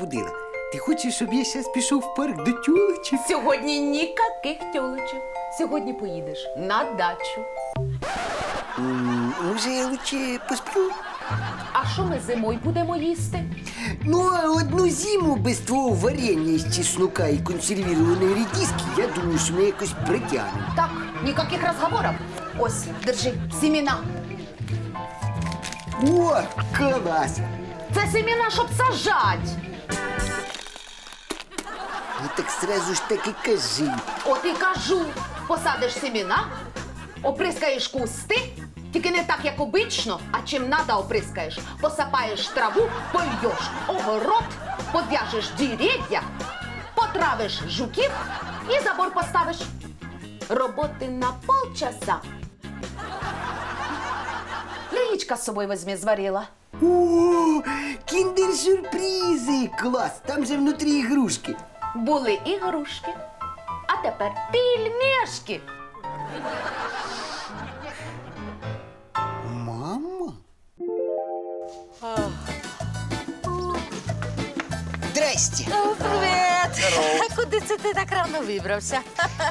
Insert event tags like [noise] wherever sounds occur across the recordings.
розбудила? Ти хочеш, щоб я зараз пішов в парк до тюлочок? Сьогодні ніяких тьолочок. Сьогодні поїдеш на дачу. М, Може, я лучше посплю? А що ми зимою будемо їсти? Ну, а одну зиму без твого варення з чеснука і консервірованої редиски, я думаю, що ми якось притягнемо. Так, ніяких розговорів. Ось, держи, семена. О, клас! Це семена, щоб сажать. Ну так сразу ж так і кажи. От і кажу, посадиш семена, оприскаєш кусти, тільки не так, як обично, а чим надо оприскаєш. Посапаєш траву, польєш огород, подв'яжеш дерев'я, потравиш жуків і забор поставиш. Роботи на полчаса. Яєчка з собою візьми, зварила. О, кіндер-сюрпризи! Клас! Там же внутрі ігрушки Були ігрушки, а тепер пільмешки. Мама? Здрасте! О, привіт! А [laughs] куди це ти так рано вибрався?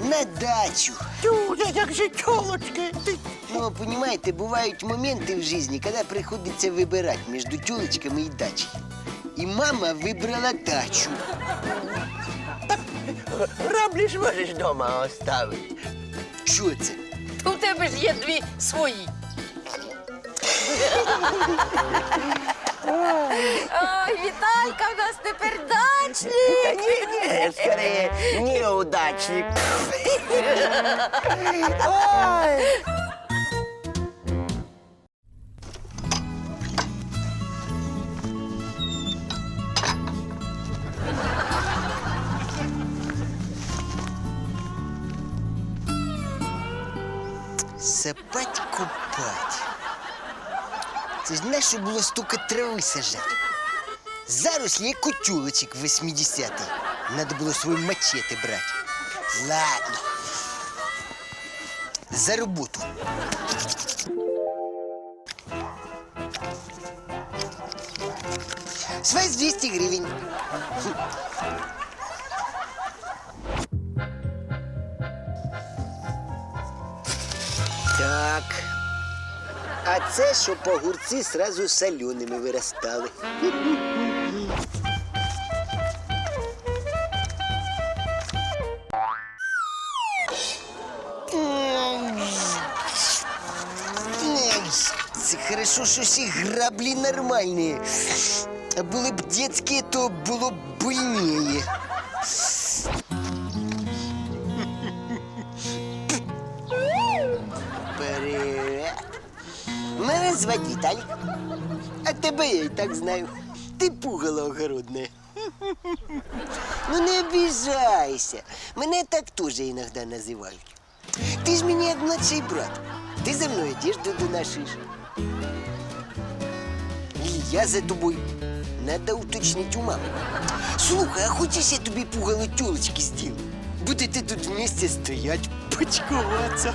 На дачу. Тюля, як же тёлочки? Ти... Ну, понимаете, бывают моменты в жизни, когда приходится выбирать между тёлочками и дачей. И мама выбрала дачу. Раблі ж можеш дома оставити. Що це? У тебе ж є дві свої. Ой, Віталька в нас тепер дачник. Ні, ні, скорее, неудачник. Ой. Сапать купать. Це ж нащо було стільки трави сажати? Як у в 80-ті. Надо було свої мачети брати. Ладно. За роботу. С вас 200 гривен. Так. А це, щоб огурці сразу соленими виростали. Це хорошо, що всі граблі нормальні. А були б детські, то було б больніє. Звати Віталік. А тебе я і так знаю. Ти пугало огородне. Ну не обіжайся. Мене так теж іноді називають. Ти ж мені як младший брат. Ти за мною одежду доносиш. І я за тобою. Надо уточнить у мамы. Слухай, а хочешь я тобі пугало тёлочки сделаю? Будете тут вместе стоять, [laughs] почковаться.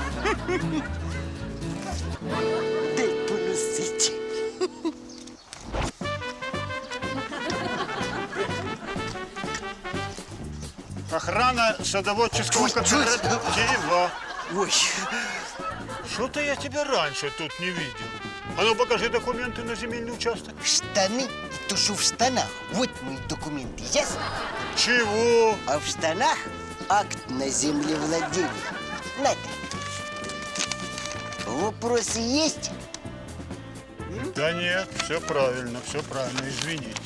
Охрана садоводческого кооператива. Ой, Что-то я тебя раньше тут не видел. А ну покажи документы на земельный участок. штаны, то что в штанах. Вот мои документы, ясно? Чего? А в штанах акт на землевладение. Надо. Вопросы есть? Да нет, все правильно, все правильно, извините.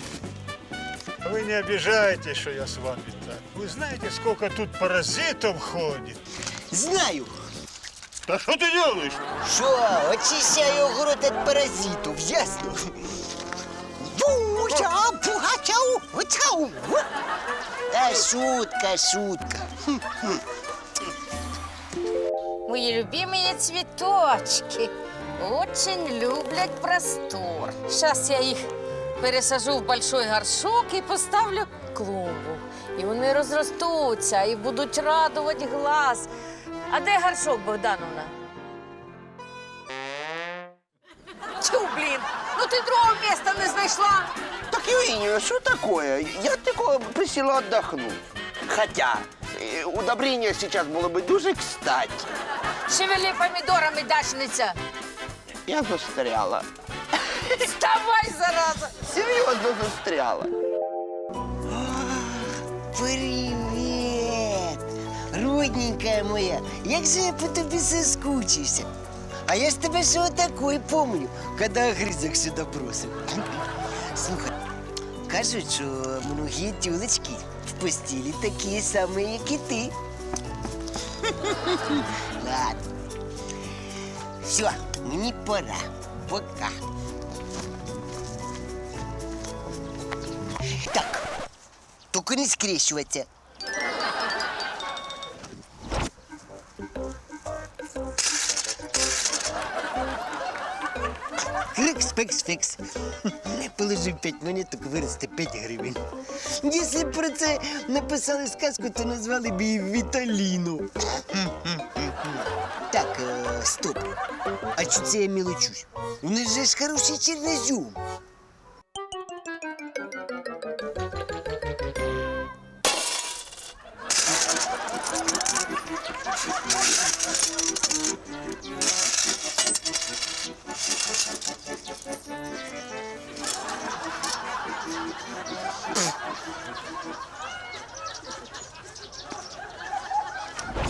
Вы не обижаетесь, что я с вами. Вы знаете, сколько тут паразитов ходит? Знаю. Да что ты делаешь? Что, очищаю огород от паразитов, ясно? Буся, пугачау, оцау. Да шутка, шутка. Мої любимі цвіточки. Очень люблять простор. Зараз я їх пересажу в большой горшок і поставлю клумбу. І вони розростуться і будуть радувати глаз. А де горшок, Богдановна? Тю, блін, ну ти другого міста не знайшла. Так Евгений, что такое? Я только присела отдохнуть. Хотя, э, удобрение сейчас было бы дуже кстати. Шевели помідорами, дачниця. Я застряла. Вставай, зараза! Серьезно застряла. Привіт! Родненькая моя, як же я по тобі соскучився. А я ж тебе ще отакой помню, коли гризок сюди бросив. Слухай, кажуть, що многі тюлечки в постілі такі самі, як і ти. Ладно. Все, мені пора. Пока. Так, тільки не скрещуватися. Крикс, пекс, фекс. Положив 5 монеток, виросте 5 гривень. Якщо б про це написали сказку, то назвали б її Віталіно. Так, е, стоп. А чого це я мілочусь? У нас же ж хороший чернозюм.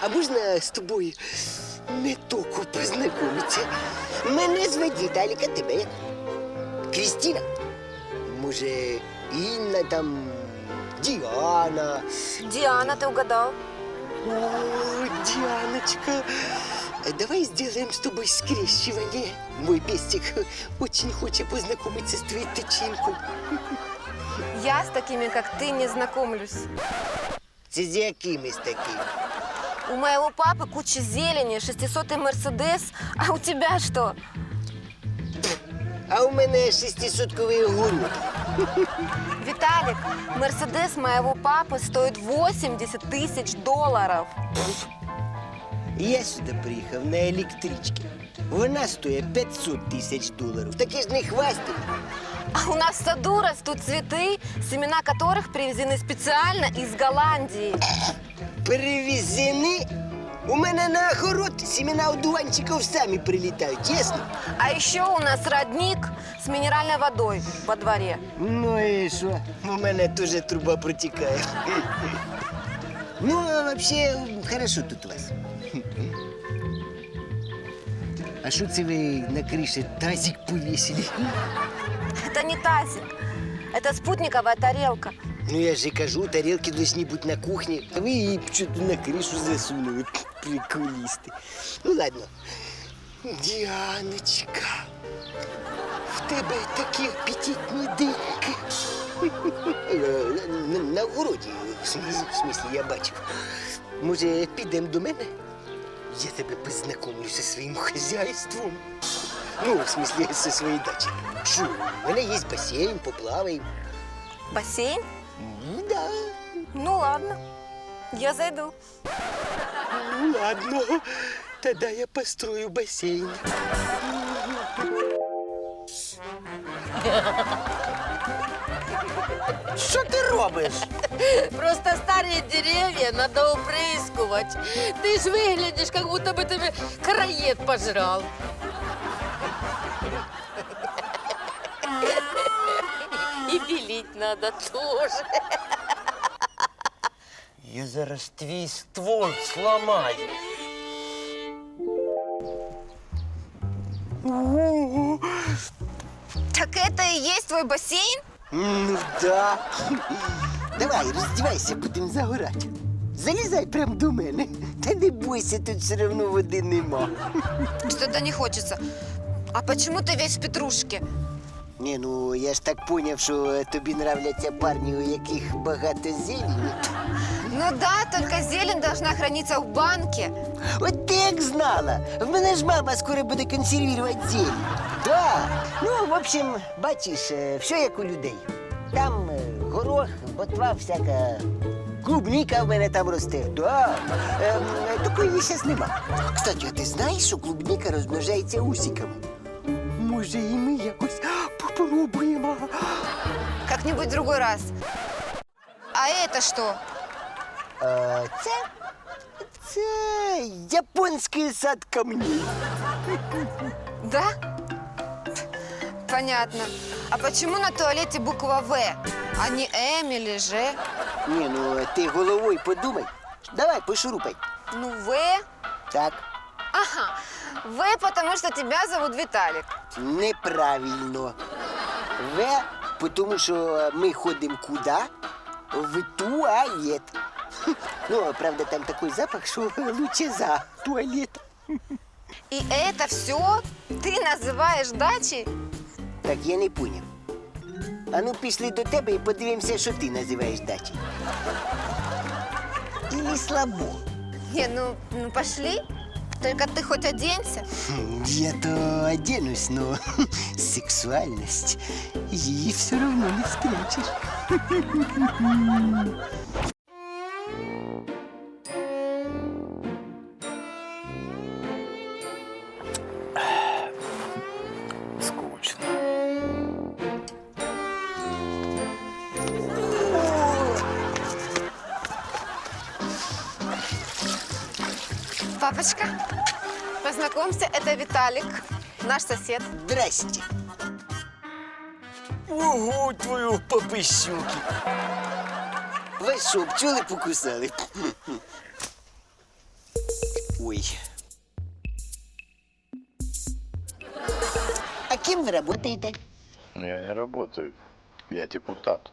А можна з тобою не току познайомитися? Мене звати Віталіка, тебе як? Крістіна? Може, Інна там, Діана. Диана, ты угадал? О, Дианочка, давай сделаем с тобой скрещивание. Мой пестик очень хочет познакомиться с твоей тычинкой. Я с такими, как ты, не знакомлюсь. Це з якими з такими? У моего папы куча зелени, 600-й Мерседес, а у тебя что? А у мене 600-ковий огород. Виталик, Мерседес моего папы стоит 80 тысяч долларов. Я сюди приїхав на електричці. Вона стоїть 500 тисяч доларів. Таке ж не хвастай. А у нас в саду растут цветы, семена которых привезены специально из Голландии. Перевезені. У мене на огород семена одуванчиків самі прилітають, ясно? А еще у нас родник с минеральной водой во дворе. Ну і що? У мене теж труба протікає. Ну, а вообще, хорошо тут у вас. А що це ви на криші тазик повісили? Это не тазик, это спутниковая тарелка. Ну я же и кажу, тарелки должны быть на кухне. А вы її что-то на крышу засунули. Приколисты. Ну ладно. Діаночка, в тебе такі апетитні диньки. Е, На, на огороді, в смислі, в смислі, я бачив. Може, підемо до мене? Я тебе познайомлю зі своїм хазяйством. Ну, в смислі, зі своєї дачі. Що, у мене є басейн, поплаваємо. Бассейн? Ну да. Ну ладно, я зайду. Ну ладно, тогда я построю бассейн. Що ти робиш? Просто старые деревья надо упрыскивать. Ты ж выглядишь, как будто бы тебе караед пожрал. Белить надо тоже. [laughs] Я зараз твій ствол сломаю. Так это и есть твой бассейн? Ну да. Давай, раздевайся, будем загорать. залізай прямо до мене. Та не бойся, тут все одно води нема. Что-то не хочется. А почему ты весь в петрушке? Ні, ну я ж так поняв, що е, тобі нравляться парні, у яких багато зелені. Ну да, только зелень должна храниться в банке. От ти як знала. В мене ж мама скоро буде консервувати зелень. Да. Ну, в общем, бачиш, е, все як у людей. Там е, горох, ботва всяка. Клубніка в мене там росте. Да. Ем, такої зараз нема. Кстати, а ти знаєш, що клубніка розмножається усиками? Може, і ми якось попробуємо. Как-нибудь в другой раз. А это что? Е, Це, це японський сад камней. Да? Понятно. А почему на туалете буква В, а не М или Ж? Ні, ну ти головою подумай. Давай, пошурупай. Ну, В. Так, Ага. В, потому что тебя зовут Виталик. неправильно. В, тому що ми ходимо куди? В туалет. Хм, [laughs] Ну, правда, там такий запах, що [laughs] лучше за туалет. И это все ты называешь дачей? Так, я не поняв. А ну пішли до тебе і подивимося, що ти називаєш дачею. Ілі слабо. Не, ну, ну пошли. Только ты хоть оденься. Хм, Я то оденусь, но [laughs] сексуальность її все равно не спрячешь. [sighs] Скучно. Папочка, познакомься, это Виталик, наш сосед. Здрасте. Ого, твою попищуки. Вас що, пчоли покусали? Ой. А ким ви работаєте? Я не работаю. Я депутат.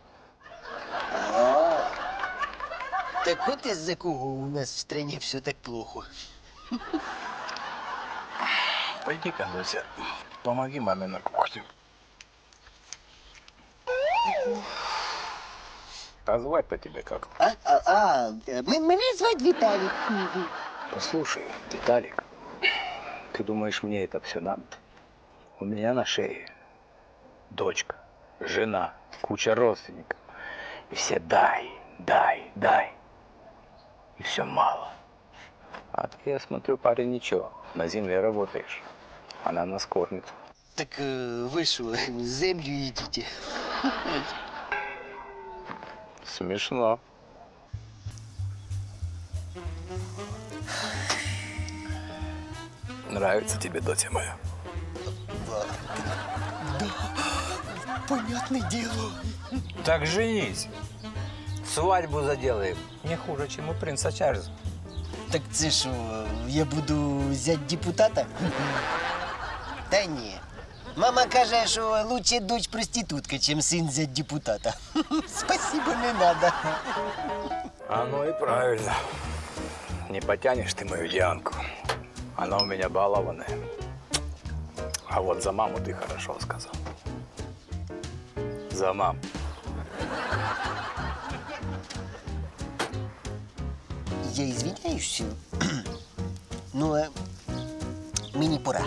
Так от із-за кого у нас в стране все так плохо. Пойди-ка, Дося, помоги маме на кухню. А звать-то тебе как? А, а, а м- мене звати Віталій. Послушай, Виталик, ты думаешь, мне это все надо? У меня на шее дочка, жена, куча родственников. И все дай, дай, дай. И все мало. А ты, я смотрю, парень, ничего. На земле работаешь. Она нас кормит. Так е, ви що, землю їдите? Смешно. Нравится тебе, доча моя? Понятне діло. Так женись. Свадьбу заделаем. Не хуже, чем у принца Чарльза. Так це що, я буду зять депутата? Та ні. Мама каже, що лучше дочь проститутка, чим син зять депутата. [laughs] Спасибо, не надо. Оно и правильно. Не потянешь ты мою Дианку. Она у меня балованная. А вот за маму ты хорошо сказал. За маму. Я извиняюсь. [clears throat] Ну, а мені пора.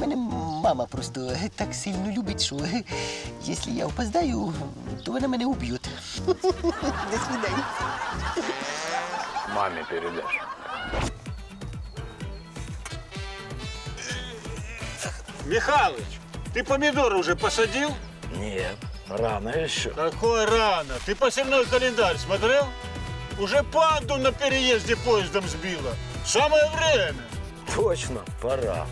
Мене мама просто так сильно любить, що якщо я опоздаю, то вона мене уб'є. [laughs] До свидання. Маме передашь. Михалыч, ты помидоры уже посадил? Нет, рано еще. Какой рано. Ты посевной календарь смотрел? Уже панду на переезде поездом сбила. Самое время. Точно, пора.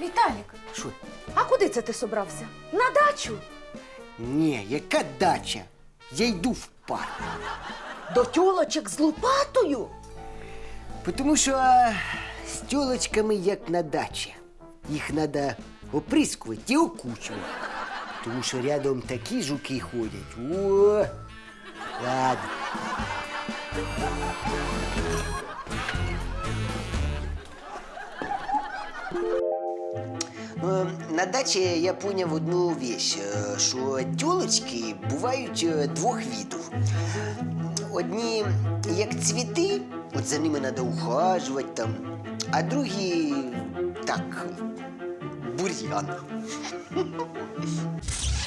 Віталік, Що? а куди це ти собрався? На дачу? Ні, яка дача? Я йду в парк. До тюлочок з лопатою? Тому що а, з тілочками як на дачі. Їх треба оприскувати і окучувати. Тому що рядом такі жуки ходять. О! Ладно. На дачі я поняв одну вещь, е, що тілочки бувають е, двох видів. Одні як цвіти, от за ними треба ухажувати там, а другі так, бур'ян. [laughs]